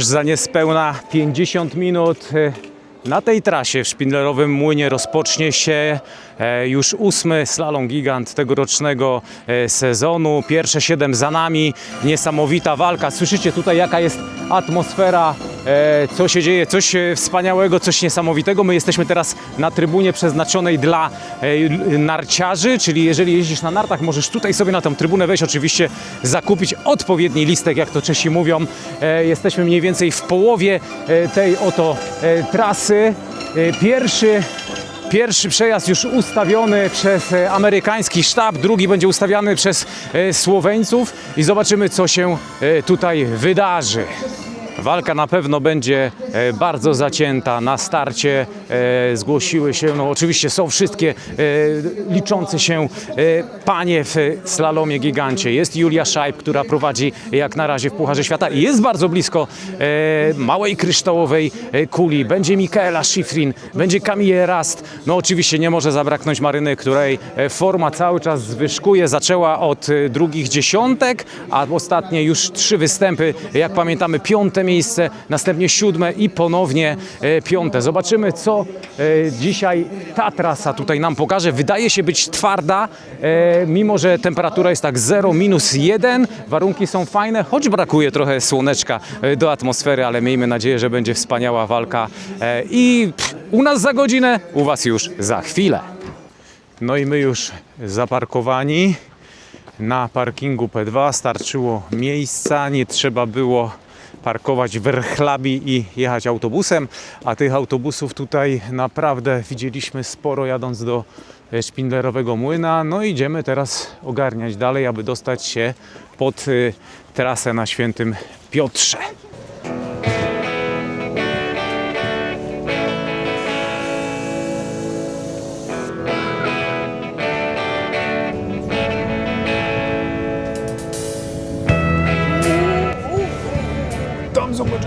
Już za niespełna 50 minut e, na tej trasie w Szpindlerowym Młynie rozpocznie się e, już ósmy slalom gigant tegorocznego e, sezonu. Pierwsze siedem za nami. Niesamowita walka. Słyszycie tutaj jaka jest atmosfera, e, co się dzieje, coś e, wspaniałego, coś niesamowitego. My jesteśmy teraz na trybunie przeznaczonej dla e, narciarzy, czyli jeżeli jeździsz na nartach, możesz tutaj sobie na tą trybunę wejść, oczywiście zakupić odpowiedni listek, jak to Czesi mówią. Jesteśmy mniej więcej w połowie tej oto trasy. Pierwszy Pierwszy przejazd już ustawiony przez amerykański sztab, drugi będzie ustawiany przez Słoweńców i zobaczymy, co się tutaj wydarzy. Walka na pewno będzie e, bardzo zacięta. Na starcie e, zgłosiły się, no oczywiście są wszystkie e, liczące się panie w slalomie gigancie. Jest Julia Szajb, która prowadzi jak na razie w Pucharze Świata i jest bardzo blisko małej kryształowej kuli. Będzie Mikaela Schifrin, będzie Camille Rast. No oczywiście nie może zabraknąć Maryny, której forma cały czas zwyżkuje. Zaczęła od drugich dziesiątek, a ostatnie już trzy występy. Jak pamiętamy, piąte miejsce, następnie siódme i ponownie e, piąte. Zobaczymy, co e, dzisiaj ta trasa tutaj nam pokaże. Wydaje się być twarda, e, mimo że temperatura jest tak 0, minus 1. Warunki są fajne, choć brakuje trochę słoneczka do atmosfery, ale miejmy nadzieję, że będzie wspaniała walka. I u nas za godzinę, u Was już za chwilę. No i my już zaparkowani na parkingu P2. Starczyło miejsca, nie trzeba było parkować w Rchlabi i jechać autobusem, a tych autobusów tutaj naprawdę widzieliśmy sporo jadąc do e, Szpindlerowego Młyna. No idziemy teraz ogarniać dalej, aby dostać się pod y, trasę na Świętym Piotrze.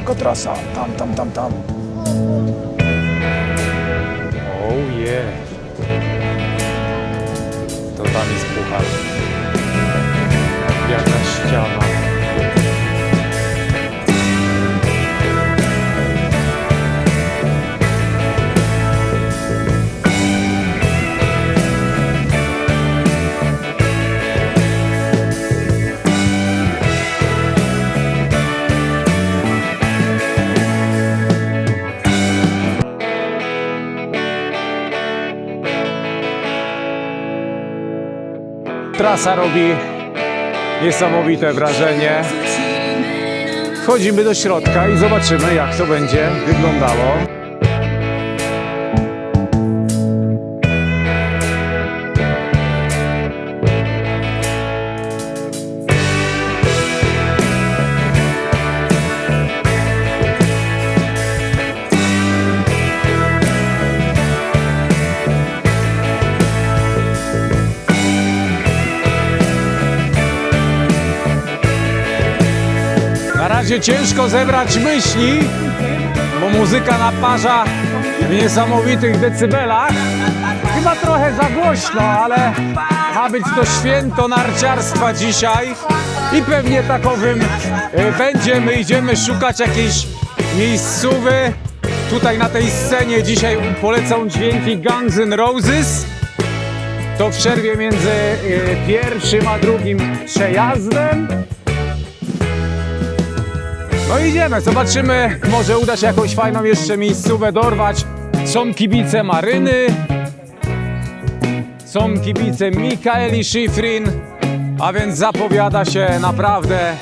Tam zobacz jaka trasa, tam, tam, tam, tam. Oh yeah. To tam jest puchar. Trasa robi niesamowite wrażenie. Wchodzimy do środka i zobaczymy, jak to będzie wyglądało. Razie ciężko zebrać myśli, bo muzyka naparza w niesamowitych decybelach. Chyba trochę za głośno, ale ma być to święto narciarstwa dzisiaj i pewnie takowym e, będzie. My idziemy szukać jakiejś miejscowy. Tutaj na tej scenie dzisiaj polecą dźwięki Guns N' Roses. To w przerwie między e, pierwszym a drugim przejazdem. No idziemy, zobaczymy, może uda się jakąś fajną jeszcze miejscówę dorwać. Są kibice Maryny, są kibice Mikaeli Schifrin, a więc zapowiada się naprawdę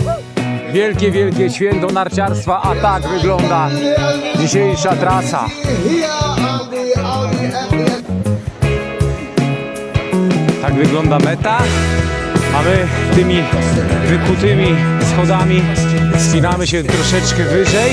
wielkie, wielkie święto narciarstwa, a tak wygląda dzisiejsza trasa. Tak wygląda meta, a my tymi wykutymi schodami wspinamy się troszeczkę wyżej.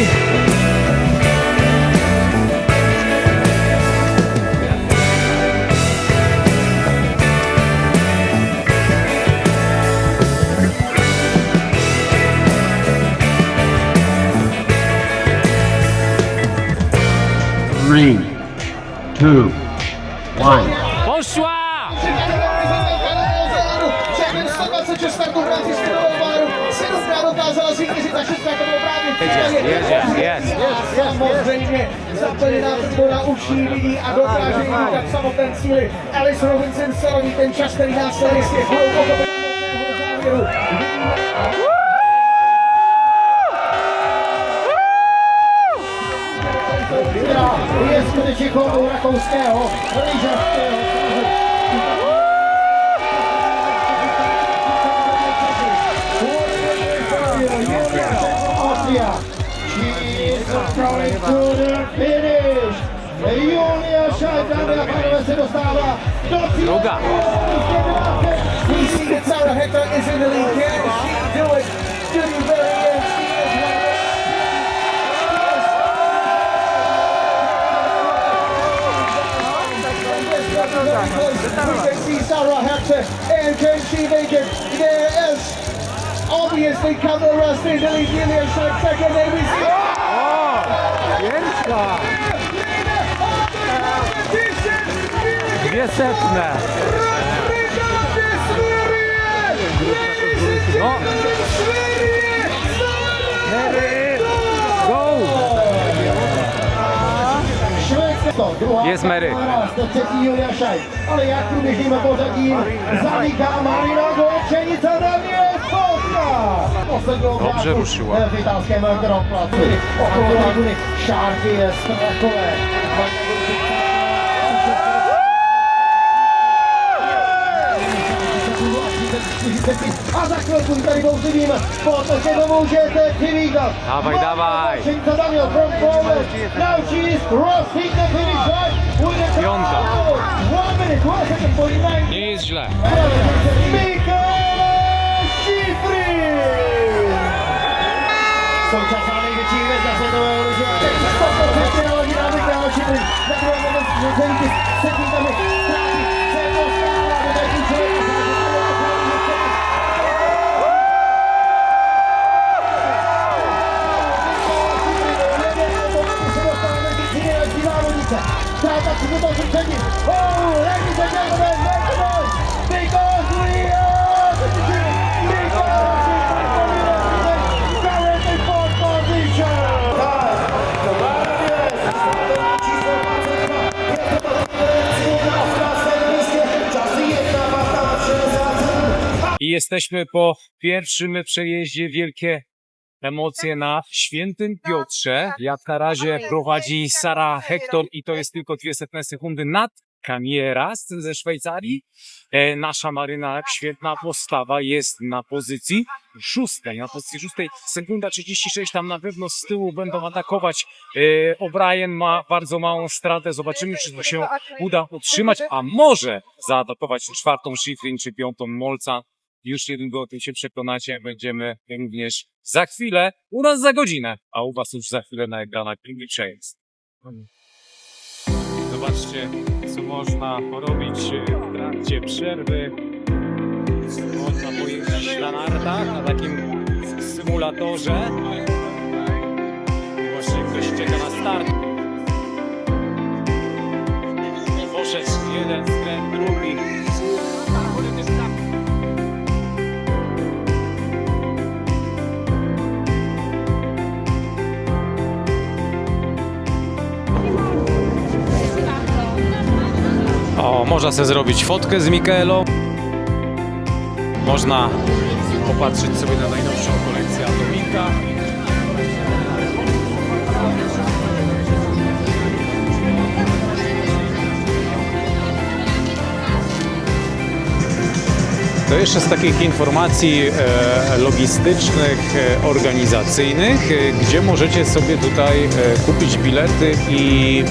Three, two, one. Poszła! Chciałbym z tego, dokázala si vyřešit za to bylo právě yes, yes, yes, yes, yes, yes, yes, samozřejmě zaplněná podpora už jí vidí a dokáže jim dát samotné cíly. Alice Robinson se rodí ten čas, který nás na listě hluboko závěru. je skutečně chorou rakouského, lyžařského, Austria. She is going to the finish. Julia Scheidt, dámy se dostává do cíle. Druga. We see that Sarah Hector is in the lead. Can she do it? Judy Berry and We can see Sarah Hector and can she make it? There is obviously Kamala Rust in the lead. Julia Scheidt second and we see Pierwsza. Dwie setne. No. Mary. Go. Jest Mary. Raz, to třetí Julia Šajt. Ale jak průběžným pořadím zaniká Marina Daniel Polska. Dobře ruszyła. A za chvilku tady bouřivým protože to můžete přivítat. Dawaj, dawaj. Daniel from forward. Now she is crossing the finish line with a Piąta. One minute, one second, 49. Nie jest źle. Mikaela Schifrin. Na druhém jesteśmy po pierwszym przejeździe. Wielkie emocje na Świętym Piotrze. Jak na razie prowadzi Sara Hector i to jest tylko dwie setne sekundy nad Kamieras ze Szwajcarii. E, nasza maryna, świetna postawa, jest na pozycji szóstej. Na pozycji szóstej sekunda 36, tam na pewno z tyłu będą atakować. E, O'Brien ma bardzo małą stratę. Zobaczymy, czy to się uda utrzymać, a może zaatakować czwartą Schifrin czy piątą Molca. Już niedługo o tym się przekonacie. Będziemy również za chwilę, u nas za godzinę, a u was już za chwilę na ekranach English Chains. Zobaczcie, co można porobić w trakcie przerwy. Można pojeździć na nartach, na takim symulatorze. Właśnie ktoś czeka na start. Poszedł jeden skręt, drugi. Można sobie zrobić fotkę z Mikaelą. Można popatrzeć sobie na najnowszą kolekcję Atomika. To jeszcze z takich informacji e, logistycznych, e, organizacyjnych, e, gdzie możecie sobie tutaj kupić bilety i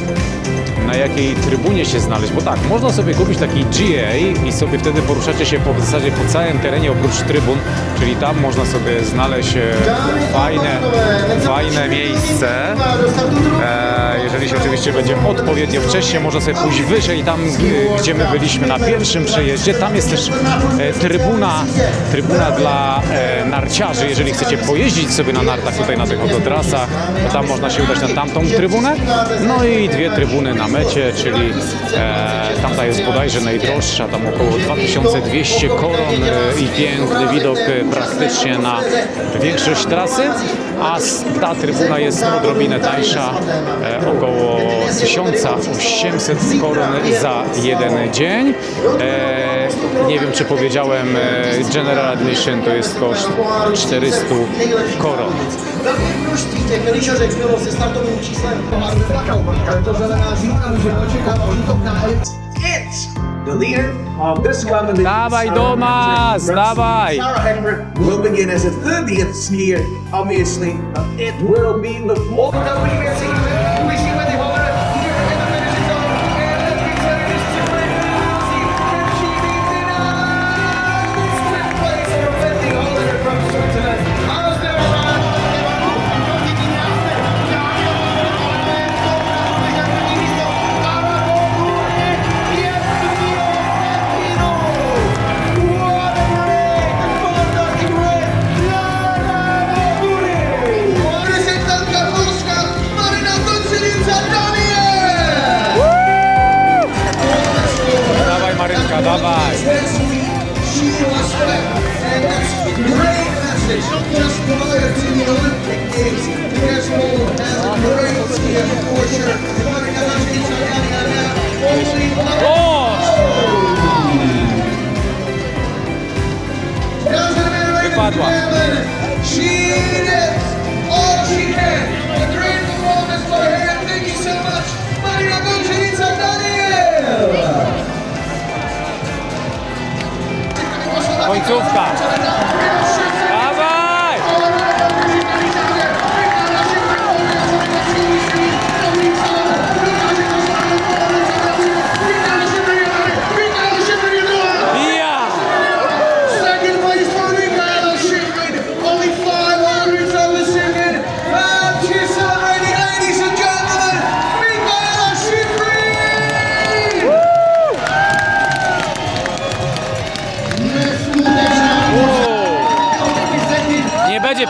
na jakiej trybunie się znaleźć, bo tak, można sobie kupić taki GA i sobie wtedy poruszacie się po w zasadzie po całym terenie oprócz trybun, czyli tam można sobie znaleźć e, fajne, fajne miejsce. E, jeżeli się oczywiście będzie odpowiednio wcześnie, można sobie pójść wyżej, tam g- gdzie my byliśmy na pierwszym przejeździe. Tam jest też e, trybuna, trybuna dla e, narciarzy. Jeżeli chcecie pojeździć sobie na nartach tutaj na tych oto trasach, to tam można się udać na tamtą trybunę. No i dwie trybuny na mecie, czyli e, tamta jest bodajże najdroższa, tam około 2200 koron e, i piękny widok praktycznie na większość trasy, a ta trybuna jest odrobinę tańsza, e, około 1800 koron za jeden dzień. E, nie wiem, czy powiedziałem, e, General Admission to jest koszt 400 koron. Ale to poczekała na the leader of this company. Dawaj do nas, dawaj! Sarah Hector will begin as a 30th skier. Obviously, it will be the fourth. We Wypadła. She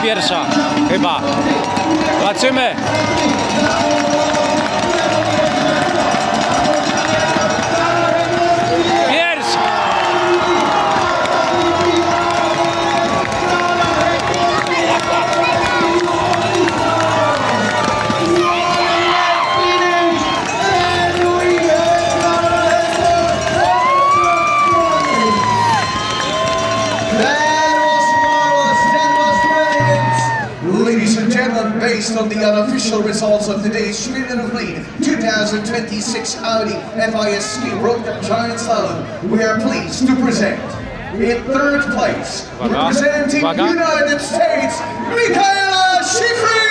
pierwsza, chyba. Zobaczymy. On the unofficial results of today's of Lead 2026 Audi FIS Ski World Cup Giant Slalom, we are pleased to present in third place, representing uwaga. United States, Michaela Schifrin!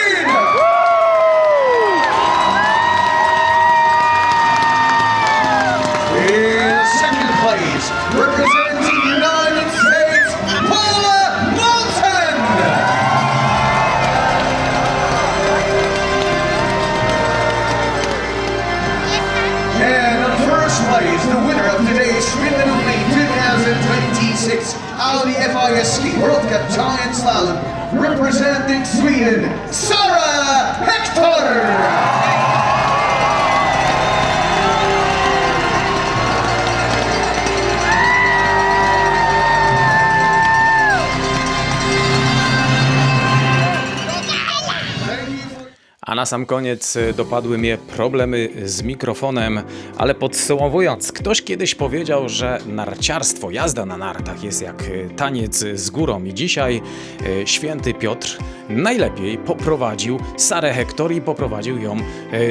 Na sam koniec y, dopadły mnie problemy z mikrofonem, ale podsumowując, ktoś kiedyś powiedział, że narciarstwo, jazda na nartach jest jak y, taniec z górą i dzisiaj y, święty Piotr najlepiej poprowadził Sarę Hector i poprowadził ją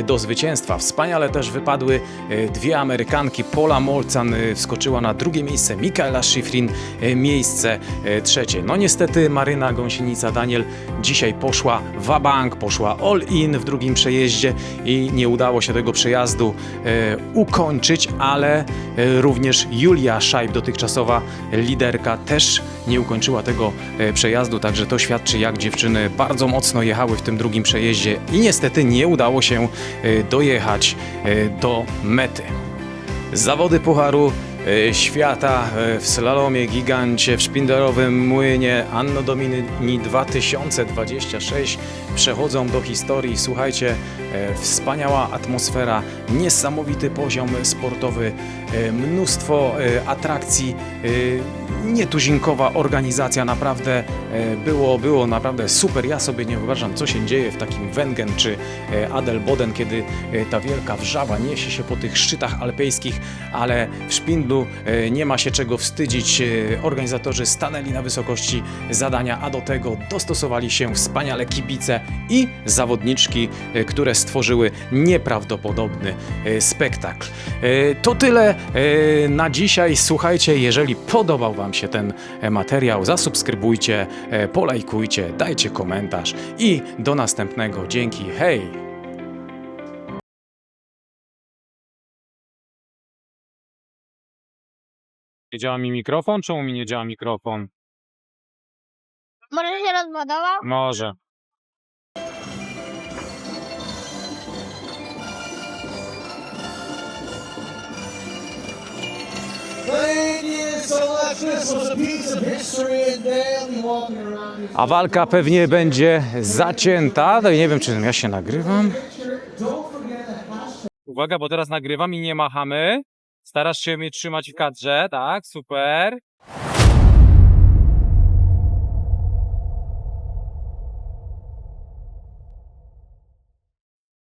do zwycięstwa. Wspaniale też wypadły dwie Amerykanki, Paula Molcan wskoczyła na drugie miejsce, Michaela Schifrin miejsce trzecie. No niestety Maryna Gąsienica-Daniel dzisiaj poszła wabank, poszła all in w drugim przejeździe i nie udało się tego przejazdu e, ukończyć, ale e, również Julia Szajb, dotychczasowa liderka, też nie ukończyła tego e, przejazdu, także to świadczy jak dziewczyny bardzo mocno jechały w tym drugim przejeździe i niestety nie udało się e, dojechać e, do mety. Zawody Pucharu Świata e, w slalomie gigancie w szpinderowym młynie Anno Domini 2026 przechodzą do historii. Słuchajcie, e, wspaniała atmosfera, niesamowity poziom sportowy, e, mnóstwo e, atrakcji, e, nietuzinkowa organizacja, naprawdę e, było, było naprawdę super. Ja sobie nie wyobrażam, co się dzieje w takim Wengen czy e, Adelboden, kiedy e, ta wielka wrzawa niesie się po tych szczytach alpejskich, ale w Szpindlu nie ma się czego wstydzić. Organizatorzy stanęli na wysokości zadania, a do tego dostosowali się wspaniale kibice i zawodniczki, które stworzyły nieprawdopodobny spektakl. To tyle na dzisiaj. Słuchajcie, jeżeli podobał Wam się ten e, materiał, zasubskrybujcie, e, polajkujcie, dajcie komentarz i do następnego. Dzięki, hej! Nie działa mi mikrofon? Czemu mi nie działa mikrofon? Może się rozładował? Może. A walka pewnie będzie zacięta. No i nie wiem, czy ja się nagrywam. Uwaga, bo teraz nagrywam i nie machamy. Starasz się mnie trzymać w kadrze, tak? Super.